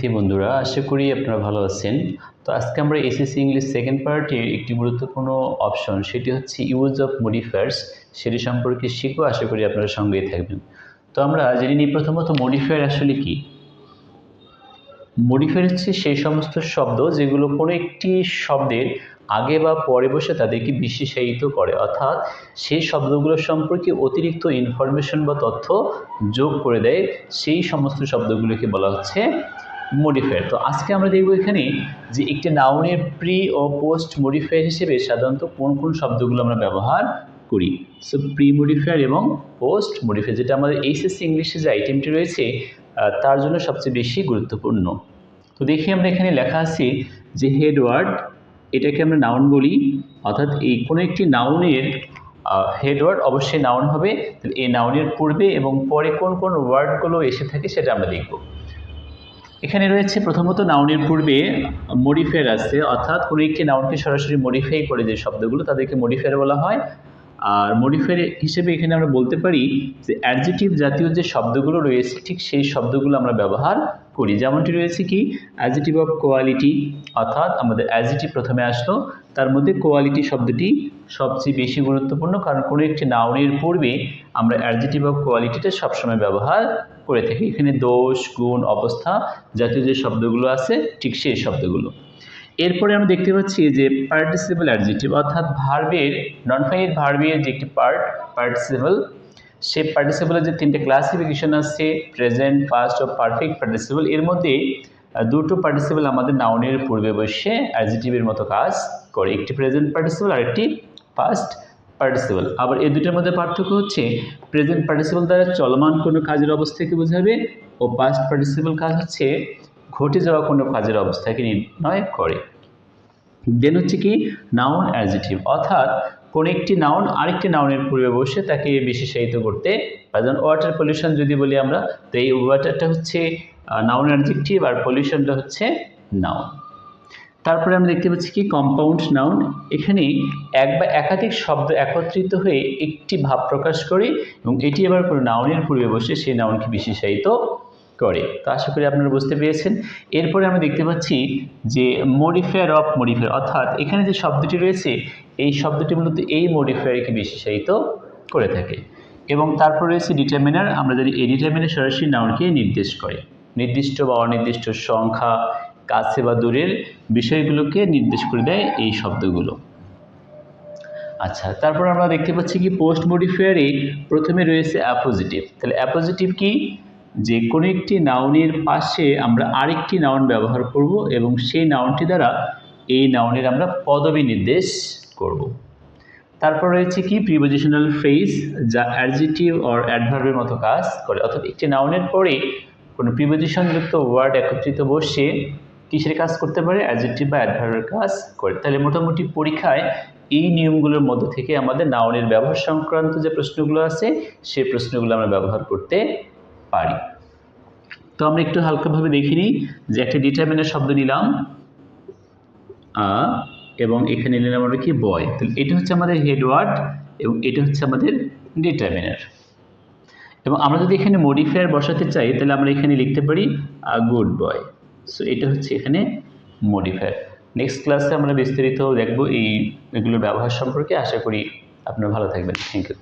জি বন্ধুরা, আশা করি আপনারা ভালো আছেন। তো আজকে আমরা এসএসসি ইংলিশ সেকেন্ড পার্টের একটি গুরুত্বপূর্ণ অপশন, সেটি হচ্ছে ইউজ অফ মডিফায়ার্স, সেটি সম্পর্কে শিখব আশা করি আপনারা সঙ্গেই থাকবেন। তো আমরা জেনে নিই প্রথমত, মডিফায়ার আসলে কি? মডিফায়ার হচ্ছে সেই সমস্ত শব্দ যেগুলো কোনো একটি শব্দের আগে বা পরে বসে তাদেরকে বিশেষায়িত করে। অর্থাৎ সেই শব্দগুলো সম্পর্কে অতিরিক্ত ইনফরমেশন বা তথ্য যোগ করে দেয়, সেই সমস্ত শব্দগুলোকে বলা হচ্ছে মডিফায়ার তো আজকে আমরা দেখব এখানে যে একটি নাউনের প্রি ও পোস্ট মডিফায়ার হিসেবে সাধারণত কোন কোন শব্দগুলো আমরা ব্যবহার করি? সো প্রি মডিফায়ার এবং পোস্ট মডিফায়ার যেটা আমাদের এইচএসসি ইংলিশে যে আইটেমটি রয়েছে তার জন্য সবচেয়ে বেশি গুরুত্বপূর্ণ। তো দেখি আমরা এখানে লেখা আছে যে হেডওয়ার্ড এটাকে আমরা নাউন বলি। অর্থাৎ এই কোনো একটি নাউনের হেড ওয়ার্ড অবশ্যই নাউন হবে। এই নাউনের পূর্বে এবং পরে কোন কোন ওয়ার্ডগুলো এসে থাকে সেটা আমরা দেখব। এখানে রয়েছে প্রথমত নাউনের পূর্বে মডিফায়ার আছে, অর্থাৎ কোনো একটি নাউনকে সরাসরি মডিফাই করে যে শব্দগুলো তাদেরকে মডিফায়ার বলা হয়। আর মডিফায়ার হিসেবে এখানে আমরা বলতে পারি যে অ্যাডজেটিভ জাতীয় যে শব্দগুলো রয়েছে, ঠিক সেই শব্দগুলো আমরা ব্যবহার করি। যেমনটি রয়েছে কি অ্যাডজেটিভ অফ কোয়ালিটি অর্থাৎ আমাদের অ্যাডজেটিভ প্রথমে আসলো, তার মধ্যে কোয়ালিটি শব্দটি সবচেয়ে বেশি গুরুত্বপূর্ণ, কারণ কোনো একটি নাউনের পূর্বে আমরা অ্যাডজেটিভ অফ কোয়ালিটিটা সবসময় ব্যবহার করে থাকি। এখানে দোষ, গুণ, অবস্থা জাতীয় যে শব্দগুলো আছে, ঠিক সেই শব্দগুলো। এরপরে আমরা দেখতে পাচ্ছি যে পার্টিসিপল অ্যাডজেক্টিভ অর্থাৎ ভার্বের নন ফাইনাইট ভার্বের যে একটি পার্ট পার্টিসিপল সে পার্টিসিপলের যে তিনটে ক্লাসিফিকেশন আছে প্রেজেন্ট পাস্ট ও পারফেক্ট পার্টিসিপল এর মধ্যে দুটো পার্টিসিপল আমাদের নাউনের পূর্বে বসে অ্যাডজেক্টিভের মতো কাজ করে। একটি প্রেজেন্ট পার্টিসিপল আর একটি পাস্ট পার্টিসিপল আবার এই দুটোর মধ্যে পার্থক্য হচ্ছে প্রেজেন্ট পার্টিসিপল দ্বারা চলমান কোনো কাজের অবস্থাকে বোঝাবে? ও পাস্ট পার্টিসিপল কাজ হচ্ছে, ঘটে যাওয়া কোনো কাজের অবস্থাকে নির্ণয় করে। দেন হচ্ছে কি নাউন অ্যাডজেটিভ অর্থাৎ, কোন একটি নাউন আরেকটি নাউনের পূর্বে বসে তাকে বিশেষায়িত করতে পারে। যেমন ওয়াটার পলিউশন যদি বলি আমরা, তো এই ওয়াটারটা হচ্ছে নাউন অ্যাডজেক্টিভ আর পলিউশনটা হচ্ছে নাউন তারপরে আমরা দেখতে পাচ্ছি কি? কম্পাউন্ড নাউন এখানে এক বা একাধিক শব্দ একত্রিত হয়ে একটি ভাব প্রকাশ করে এবং এটি আবার কোনো নাউনের পূর্বে বসে সেই নাউনকে বিশেষায়িত করে। তো আশা করি আপনারা বুঝতে পেরেছেন। এরপরে আমরা দেখতে পাচ্ছি যে মডিফায়ার অফ মডিফায়ার অর্থাৎ এখানে যে শব্দটি রয়েছে, এই শব্দটি মূলত এই মডিফায়ারকে বিশেষায়িত করে থাকে। এবং তারপর রয়েছে ডিটারমিনার আমরা জানি এই ডিটারমিনার সরাসরি নাউনকে নির্দেশ করে। নির্দিষ্ট বা অনির্দিষ্ট সংখ্যা কাছে বা দূরের বিষয়গুলোকে নির্দেশ করে দেয় এই শব্দগুলো। আচ্ছা তারপর আমরা দেখতে পাচ্ছি কি পোস্ট মডিফায়ারে প্রথমে রয়েছে অ্যাপোজিটিভ। তাহলে অ্যাপোজিটিভ কি? যে কোনো একটি নাউনের পাশে আমরা আরেকটি নাউন ব্যবহার করব এবং সেই নাউনটি দ্বারা এই নাউনের আমরা পদবি নির্দেশ করব। তারপর রয়েছে কি প্রিপোজিশনাল ফ্রেজ যা অ্যাডজেটিভ অর অ্যাডভার্বের মতো কাজ করে। অর্থাৎ একটি নাউনের পরে কোনো প্রিপোজিশনযুক্ত ওয়ার্ড একত্রিত বসে কিসের কাজ করতে পারে? অ্যাডজেক্টিভ বা অ্যাডভার্বের কাজ করে। তাহলে মোটামুটি পরীক্ষায় এই নিয়মগুলোর মধ্য থেকে আমাদের নাউনের ব্যবহার সংক্রান্ত যে প্রশ্নগুলো আছে, সেই প্রশ্নগুলো আমরা ব্যবহার করতে পারি। তো আমরা একটু হালকাভাবে দেখি নিই যে একটা ডিটারমিনার শব্দ নিলাম এবং এখানে নিলাম আমরা কি? বয় তাহলে এটা হচ্ছে আমাদের হেডওয়ার্ড এবং এটা হচ্ছে আমাদের ডিটারমিনার এবং আমরা যদি এখানে মডিফায়ার বসাতে চাই, তাহলে আমরা এখানে লিখতে পারি, আ গুড বয় সো এটা হচ্ছে এখানে মডিফায়ার নেক্সট ক্লাসে আমরা বিস্তারিত দেখব এই, এগুলোর ব্যবহার সম্পর্কে। আশা করি আপনারা ভালো থাকবেন। Thank you